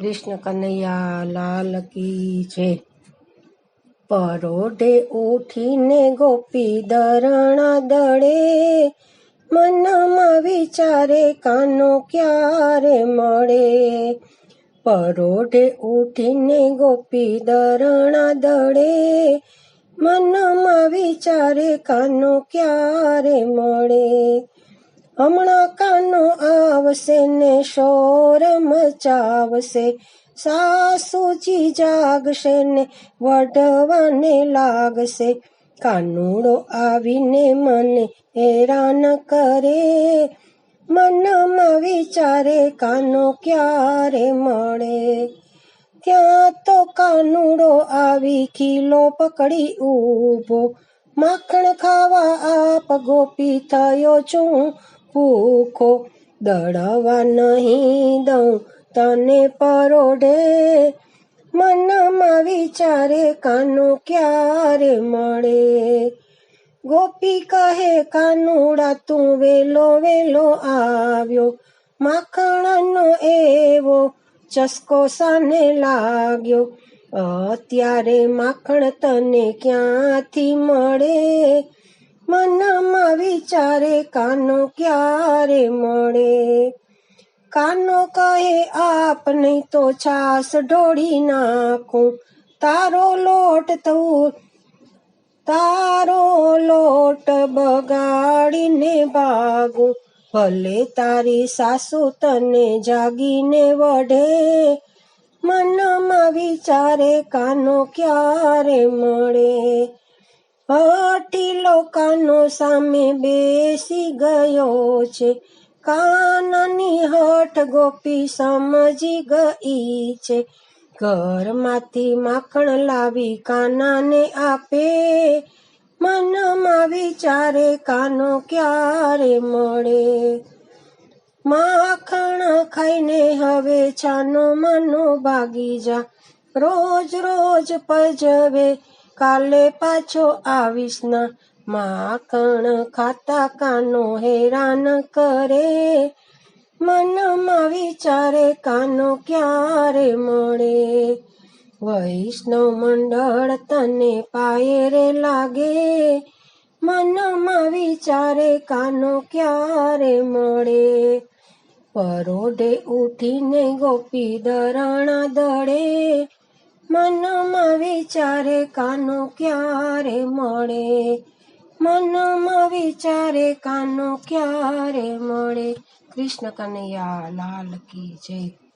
કૃષ્ણ કનૈયા લાલ કી છે પરોઢે ઉઠીને ગોપી દરણા દળે, મનમાં વિચારે કાનો ક્યારે મળે? પરોઢે ઉઠીને ગોપી દરણા દળે, મનમાં વિચારે કાનો ક્યારે મળે? હમણાં કાનો આવશે ને શોર મચાવશે, સાસુજી જાગશે ને વઢવાને લાગશે. કાનુડો આવીને મને હેરાન કરે, મનમાં વિચારે કાનો ક્યારે મળે? ત્યાં તો કાનુડો આવી ખીલો પકડી ઊભો, માખણ ખાવા આપ ગોપી થયો છું ભૂખો દળવા નહીં દઉં, તને પરોઢે મનમાં વિચારે કાનો ક્યારે મળે? ગોપી કહે, કાનુડા, તું વેલો વેલો આવ્યો, માખણનો એવો ચસ્કો સાને લાગ્યો, અત્યારે માખણ તને ક્યાંથી મળે? મનમાં વિચારે કાનો ક્યારે મળે? કાનો કહે, આપ નહીં તો છાસ ઢોળી નાખું. તારો લોટ તું તારો લોટ બગાડીને ભાગું. ભલે તારી સાસુ તને જાગીને વઢે. મનમાં વિચારે કાનો ક્યારે મળે? હટીલો કાનો સામે બેસી ગયો છે. કાનની હઠ ગોપી સમજી ગઈ છે. ઘરમાંથી માખણ લાવી કાનાને આપે. મનમાં વિચારે કાનો ક્યારે મળે? માખણ ખાઈને હવે છાનો મનો ભાગી જા. રોજ રોજ પજવે કાલે પાછો આવીશ ના. માખણ ખાતા કાનો હેરાન કરે. મનમાં વિચારે કાનો ક્યારે મળે? વૈષ્ણવ મંડળ તને પાયરે લાગે. મનમાં વિચારે કાનો ક્યારે મળે? પરોઢે ઉઠીને ગોપી દરણા દળે મનમાં વિચારે કાનો ક્યારે મળે? મનમાં વિચારે કાનો ક્યારે મળે? કૃષ્ણ કનૈયા લાલ કી જય.